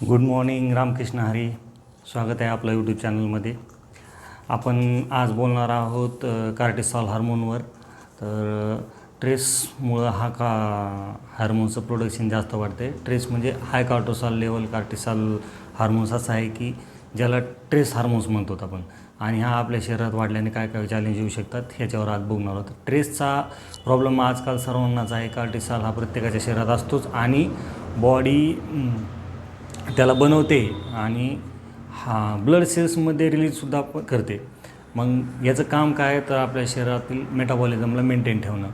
Good morning Ramakrishna Hari स्वागत आहे आपलं यूट्यूब चॅनलमध्ये आपण आज बोलणार आहोत कार्टिसॉल हार्मोनवर तर ट्रेसमुळं हा का हार्मोनचं प्रोडक्शन जास्त वाढते ट्रेस म्हणजे हाय कार्टोसॉल लेवल कार्टिसॉल हार्मोन्स असं आहे की ज्याला ट्रेस हार्मोन्स म्हणतो आपण आणि हा आपल्या शरीरात वाढल्याने काय काय चॅलेंज येऊ शकतात ह्याच्यावर आज बघणार आहोत ट्रेसचा प्रॉब्लेम आजकाल सर्वांनाच आहे कार्टिसॉल हा प्रत्येकाच्या शरीरात असतोच आणि बॉडी त्याला बनवते आणि हा ब्लड सेल्समध्ये रिलीजसुद्धा करते. मग याचं काम काय आहे? तर आपल्या शरीरातील मेटाबॉलिझमला मेंटेन ठेवणं.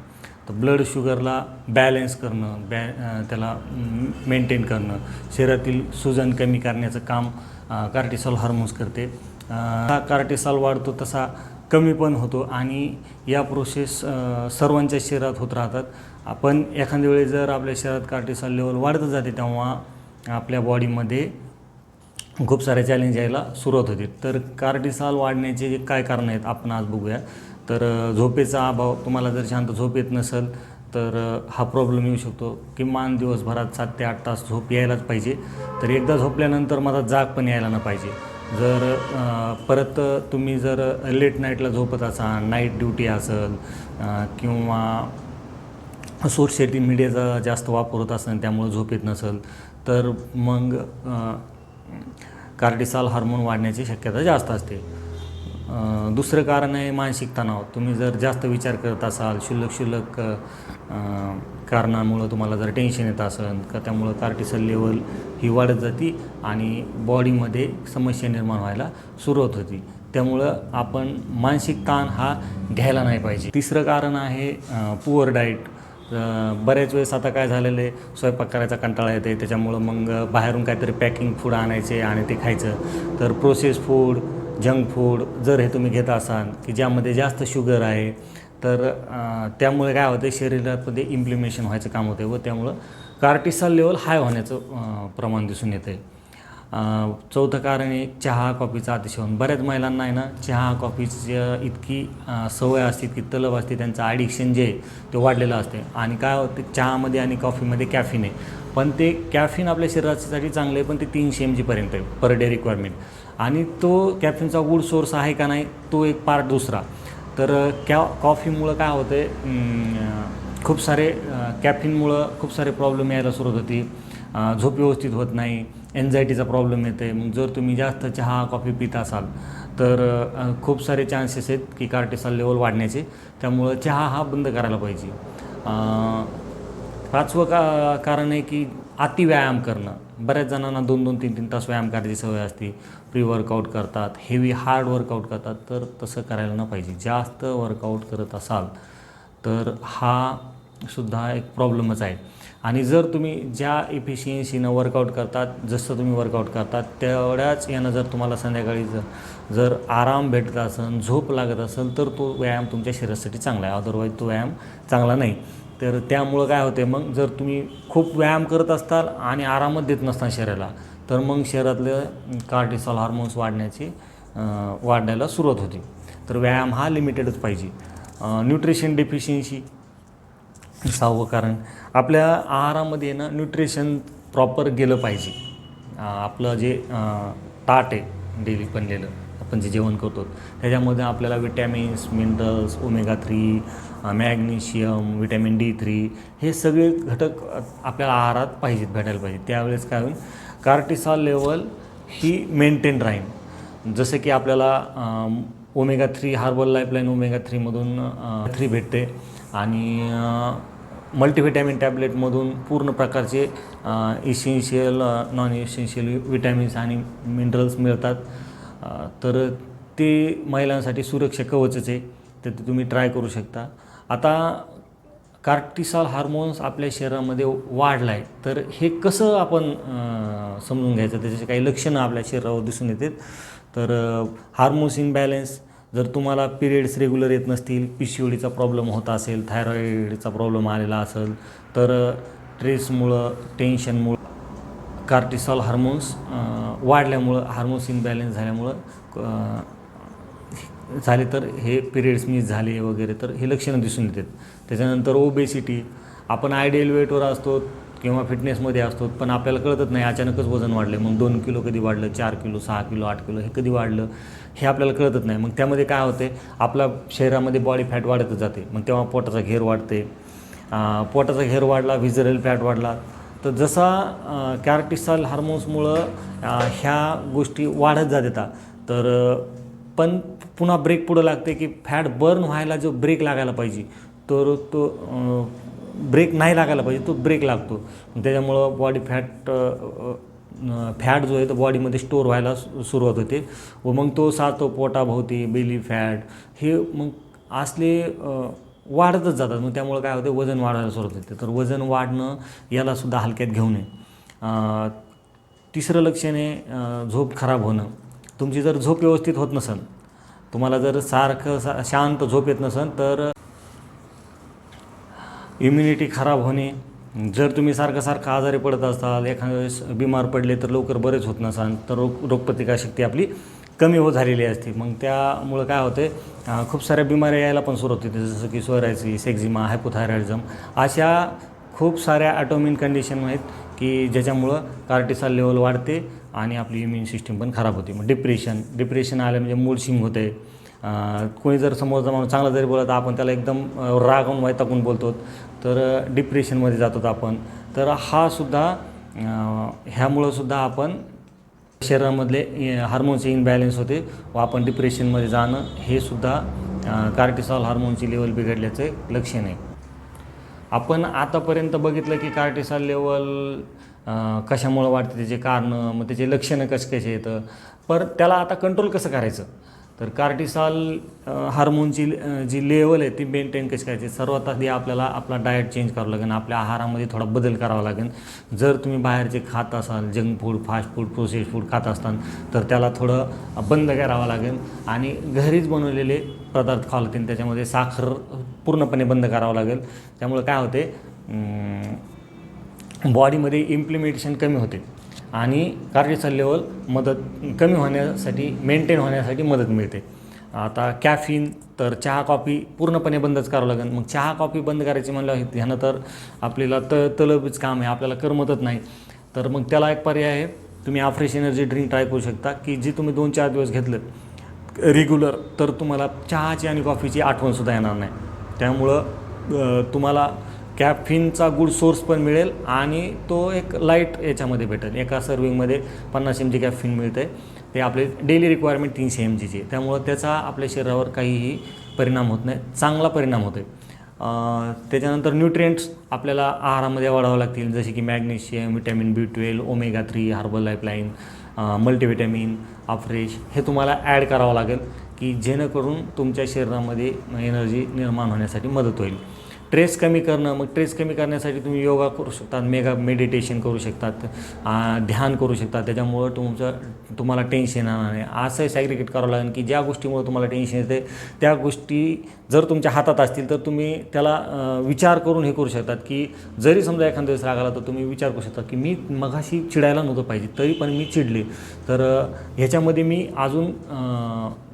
तर ब्लड शुगरला बॅलेन्स करणं बॅ त्याला मेंटेन करणं. शरीरातील सुजन कमी करण्याचं काम कार्टिसॉल हार्मोन्स करते. हा कार्टिसॉल वाढतो तसा कमी पण होतो आणि या प्रोसेस सर्वांच्या शरीरात होत राहतात. आपण एखाद्या वेळी जर आपल्या शरीरात कार्टिसॉल लेवल वाढत जाते तेव्हा आपल्या बॉडीमध्ये खूप सारे चॅलेंज यायला सुरुवात होते. तर कार्टिसॉल वाढण्याचे जे काय कारण आहेत आपण आज बघूया. तर झोपेचा अभाव तुम्हाला जर शांत झोप येत नसेल तर हा प्रॉब्लेम येऊ शकतो. किमान दिवसभरात सात ते आठ तास झोप यायलाच पाहिजे. तर एकदा झोपल्यानंतर मला जाग पण यायला न पाहिजे. जर परत तुम्ही जर लेट नाईटला झोपत असाल नाईट ड्युटी असेल किंवा सोर्स सोशल मीडियाचा जास्त वापर होत असेल त्यामुळे झोप येत नसेल तर मग कार्टिसॉल हार्मोन वाढण्याची शक्यता जास्त असते. दुसरं कारण आहे मानसिक तणाव. तुम्ही जर जास्त विचार करत असाल शुल्लक शुल्लक कारणामुळं तुम्हाला जर टेन्शन येत असेल का त्यामुळं कार्टिसल लेवल ही वाढत जाते आणि बॉडीमध्ये समस्या निर्माण व्हायला सुरुवात होती. त्यामुळं आपण मानसिक ताण हा घ्यायला नाही पाहिजे. तिसरं कारण आहे पुअर डाईट बऱ्याच वेळेस आता काय झालेलं आहे स्वयंपाक करायचा कंटाळा येते त्याच्यामुळं मग बाहेरून काहीतरी पॅकिंग फूड आणायचे आणि ते खायचं. तर प्रोसेस फूड जंक फूड जर हे तुम्ही घेत असाल की ज्यामध्ये जास्त शुगर आहे तर त्यामुळे काय होतं शरीरामध्ये इम्प्लिमेशन व्हायचं काम होते व त्यामुळं कार्टिसॉल लेवल हाय होण्याचं प्रमाण दिसून येतं आहे चौथं कारण आहे चहा कॉफीचा अतिशय बऱ्याच महिलांना आहे ना चहा कॉफीची इतकी सवय असते इतकी तलब असते त्यांचं ॲडिक्शन जे आहे ते वाढलेलं असते. आणि काय होतं चहामध्ये आणि कॉफीमध्ये कॅफिन आहे. पण ते कॅफिन आपल्या शरीरासाठी चांगलं आहे पण ते तीनशे एम जीपर्यंत आहे पर डे रिक्वायरमेंट आणि तो कॅफिनचा गुड सोर्स आहे का नाही तो एक पार्ट दुसरा. तर कॅ कॉफीमुळं काय होतं आहे खूप सारे कॅफिनमुळं खूप सारे प्रॉब्लेम यायला सुरुवात होती. झोप व्यवस्थित होत नाही एन्झायटीचा प्रॉब्लेम येते मग जर तुम्ही जास्त चहा कॉफी पित असाल तर खूप सारे चान्सेस आहेत की कार्टेसॉल लेवल वाढण्याचे. त्यामुळं चहा हा बंद करायला पाहिजे. पाचवं का कारण आहे की अति व्यायाम करणं. बऱ्याच जणांना दोन दोन तीन तीन तास व्यायाम करायची सवय असते. प्री वर्कआउट करतात हेवी हार्ड वर्कआउट करतात तर तसं करायला न पाहिजे. जास्त वर्कआउट करत असाल तर हा सुद्धा एक प्रॉब्लेमच आहे. आणि जर तुम्ही ज्या इफिशियन्सीनं वर्कआउट करतात जसं तुम्ही वर्कआउट करतात तेवढ्याच यानं जर तुम्हाला संध्याकाळी जर जर आराम भेटत असेल झोप लागत असेल तर तो व्यायाम तुमच्या शरीरासाठी चांगला आहे. अदरवाईज तो व्यायाम चांगला नाही. तर त्यामुळं काय होते मग जर तुम्ही खूप व्यायाम करत असताल आणि आरामच देत नसताल शरीराला तर मग शरीरातलं कार्टिसॉल हार्मोन्स वाढण्याची वाढण्याला सुरुवात होते. तर व्यायाम हा लिमिटेडच पाहिजे. न्यूट्रिशन डेफिशियन्सी सहावं कारण आपल्या आहारामध्ये ना न्यूट्रिशन प्रॉपर गेलं पाहिजे. आपलं जे ताट आहे डेली बनलेलं आपण जे जेवण करतो त्याच्यामध्ये आपल्याला vitamins minerals omega three magnesium vitamin D three हे सगळे घटक आपल्याला आहारात पाहिजेत भेटायला पाहिजे त्यावेळेस काय होईल कार्टिसॉल लेवल ही मेंटेन राहील. जसं की आपल्याला omega three herbal lifeline omega थ्रीमधून three भेटते. आणि मल्टीव्हिटॅमिन टॅबलेटमधून पूर्ण प्रकारचे इसेन्शियल नॉन इसेन्शियल विटॅमिन्स आणि मिनरल्स मिळतात. तर ते महिलांसाठी सुरक्षा कवचच आहे. तर ते तुम्ही ट्राय करू शकता. आता कार्टिसॉल हार्मोन्स आपल्या शरीरामध्ये वाढला आहे तर हे कसं आपण समजून घ्यायचं? त्याचे काही लक्षणं आपल्या शरीरावर दिसून येतात. तर हार्मोन्स इनबॅलेन्स जर तुम्हाला पिरियड्स रेग्युलर येत नसतील पी सी ओडीचा प्रॉब्लेम होत असेल थायरॉईडचा प्रॉब्लेम आलेला असेल तर ट्रेसमुळं टेन्शनमुळं कार्टिसॉल हार्मोन्स वाढल्यामुळं हार्मोन्स इनबॅलेन्स झाल्यामुळं झाले तर हे पिरियड्स मिस झाले वगैरे तर हे लक्षणं दिसून येतात. त्याच्यानंतर ओबेसिटी आपण आयडियल वेटवर असतो किंवा फिटनेसमध्ये असतो पण आपल्याला कळतच नाही अचानकच वजन वाढले मग दोन किलो कधी वाढलं चार किलो सहा किलो आठ किलो हे कधी वाढलं हे आपल्याला कळतच नाही. मग त्यामध्ये काय होते आपल्या शरीरामध्ये बॉडी फॅट वाढतच जाते. मग तेव्हा पोटाचा घेर वाढते. पोटाचा घेर वाढला व्हिजरल फॅट वाढला. तर जसा कॅर्टिसॉल हार्मोन्समुळं ह्या गोष्टी वाढत जातात तर पण पुन्हा ब्रेक पुढं लागते की फॅट बर्न व्हायला जो ब्रेक लागायला पाहिजे तर तो ब्रेक नाही लागायला पाहिजे तो ब्रेक लागतो. त्याच्यामुळं बॉडी फॅट फॅट जो आहे तो बॉडीमध्ये स्टोर व्हायला सु- सुरुवात होते. व मग तो सातो पोटाभोवती बेली फॅट हे मग असले वाढतच जातात. मग त्यामुळं काय होते वजन वाढायला सुरुवात होते. तर वजन वाढणं यालासुद्धा हलक्यात घेऊ नये. तिसरं लक्षणे आहे झोप खराब होणं. तुमची जर झोप व्यवस्थित होत नसेल तुम्हाला जर सारखं सा शांत झोप येत नसेल तर इम्युनिटी खराब होणे जर तुम्ही सारखं सारखं आजारी पडत असाल एखाद्या वेळेस बिमार पडले तर लवकर बरेच होत नसाल तर रोग रोगप्रतिकारशक्ती आपली कमी हो झालेली असते. मग त्यामुळं काय होते खूप साऱ्या बिमाऱ्या यायला पण सुरुवात होते जसं की सोरायसिस एक्झिमा हायपोथायरॉइडिझम अशा खूप साऱ्या ॲटोमिन कंडिशन आहेत की ज्याच्यामुळं कार्टिसॉल लेवल वाढते आणि आपली इम्युन सिस्टीम पण खराब होते. मग डिप्रेशन डिप्रेशन आलं म्हणजे मूड शिंग होते कोणी जर समोरचा माणूस चांगला जरी बोलत आपण त्याला एकदम रागून वैतागून बोलतो. तर डिप्रेशनमध्ये जातो आपण. तर हा सुद्धा ह्यामुळं सुद्धा आपण शरीरामधले हार्मोनचे इनबॅलेन्स होते. व आपण डिप्रेशनमध्ये जाणं हे सुद्धा कार्टिसॉल हार्मोनची लेवल बिघडल्याचे लक्षण आहे. आपण आतापर्यंत बघितलं की कार्टिसॉल लेवल कशामुळं वाढते त्याचे कारणं मग त्याचे लक्षणं कसे कसे येतं? पर त्याला आता कंट्रोल कसं करायचं? तर कार्टिसॉल हार्मोनची जी लेवल आहे ती मेंटेन कशी करायची? सर्वात आधी आपल्याला आपला डाएट चेंज करावं लागेल आपल्या आहारामध्ये थोडा बदल करावा लागेल. जर तुम्ही बाहेरचे खात असाल junk food fast food process food खात असताल तर त्याला थोडं बंद करावं लागेल आणि घरीच बनवलेले पदार्थ खावं लागतील. त्याच्यामध्ये साखर पूर्णपणे बंद करावं लागेल. त्यामुळे काय होते? बॉडीमध्ये इम्प्लिमेंटेशन कमी होते. आणि कार्टिसॉल लेवल मदत कमी होण्यासाठी मेंटेन होण्यासाठी मदत मिळते. आता कॅफिन तर चहा कॉफी पूर्णपणे बंदच करावं लागेल. मग चहा कॉफी बंद करायची म्हणलं ह्यानं तर आपल्याला त तलबीच काम आहे आपल्याला करमतच नाही. तर मग त्याला एक पर्याय आहे तुम्ही आफ्रेश एनर्जी ड्रिंक ट्राय करू शकता की जी तुम्ही दोन चार दिवस घेतलं रेग्युलर तर तुम्हाला चहाची आणि कॉफीची आठवणसुद्धा येणार नाही. त्यामुळं तुम्हाला कॅफिनचा गुड सोर्स पण मिळेल आणि तो एक लाइट याच्यामध्ये भेटेल. एका सर्विंगमध्ये पन्नास एम जी कॅफिन मिळते ते आपले डेली रिक्वायरमेंट तीनशे एम जीची त्यामुळं त्याचा आपल्या शरीरावर काहीही परिणाम होत नाही. चांगला परिणाम होतो आहे त्याच्यानंतर न्यूट्रिएंट्स आपल्याला आहारामध्ये वाढावं लागतील. जसे की magnesium vitamin B twelve omega three Herbal Lifeline multivitamin Afresh हे तुम्हाला ॲड करावं लागेल की जेणेकरून तुमच्या शरीरामध्ये एनर्जी निर्माण होण्यासाठी मदत होईल. ट्रेस कमी करणं मग ट्रेस कमी करण्यासाठी तुम्ही योगा करू शकतात मेगा मेडिटेशन करू शकतात ध्यान करू शकता त्याच्यामुळं तुमचं तुम्हाला टेन्शन येणार नाही. असं सॅग्रिकेट करावं लागेल की ज्या गोष्टीमुळे तुम्हाला टेन्शन येते त्या गोष्टी जर तुमच्या हातात असतील तर तुम्ही त्याला विचार करून हे करू शकतात की जरी समजा एखाद्या दिवस राग आला तर तुम्ही विचार करू शकता की मी मगाशी चिडायला नव्हतं पाहिजे तरी पण मी चिडले. तर ह्याच्यामध्ये मी अजून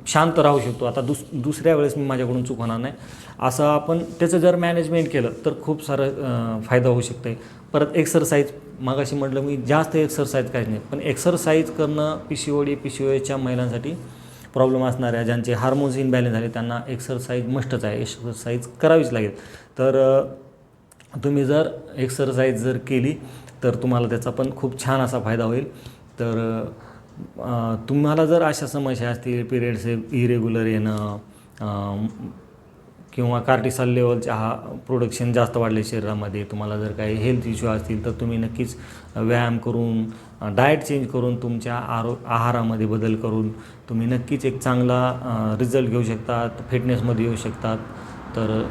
शांत राहू शकतो. आता दुस दुसऱ्या वेळेस मी माझ्याकडून चूक होणार नाही. असं आपण त्याचं जर मॅनेजमेंट केलं तर खूप सारं फायदा होऊ शकतो. आहे परत एक्सरसाइज मागाशी म्हटलं मी जास्त एक्सरसाइज काहीच नाही. पण एक्सरसाइज करणं P C O D P C ओच्या महिलांसाठी प्रॉब्लेम असणाऱ्या ज्यांचे हार्मोन्स इनबॅलेन्स झाले त्यांना एक्सरसाइज मस्टच आहे. एक्सरसाइज करावीच लागेल. तर तुम्ही जर एक्सरसाइज जर केली तर तुम्हाला त्याचा पण खूप छान असा फायदा होईल. तर तुम्हाला जर अशा समस्या असतील पिरियड्स इरेग्युलर येणं किंवा कार्टिसॉल लेवलच्या हा प्रोडक्शन जास्त वाढले शरीरामध्ये तुम्हाला जर काही हेल्थ इश्यू असतील तर तुम्ही नक्कीच व्यायाम करून डाएट चेंज करून तुमच्या आरो आहारामध्ये बदल करून तुम्ही नक्कीच एक चांगला रिझल्ट घेऊ शकतात फिटनेसमध्ये येऊ शकतात. तर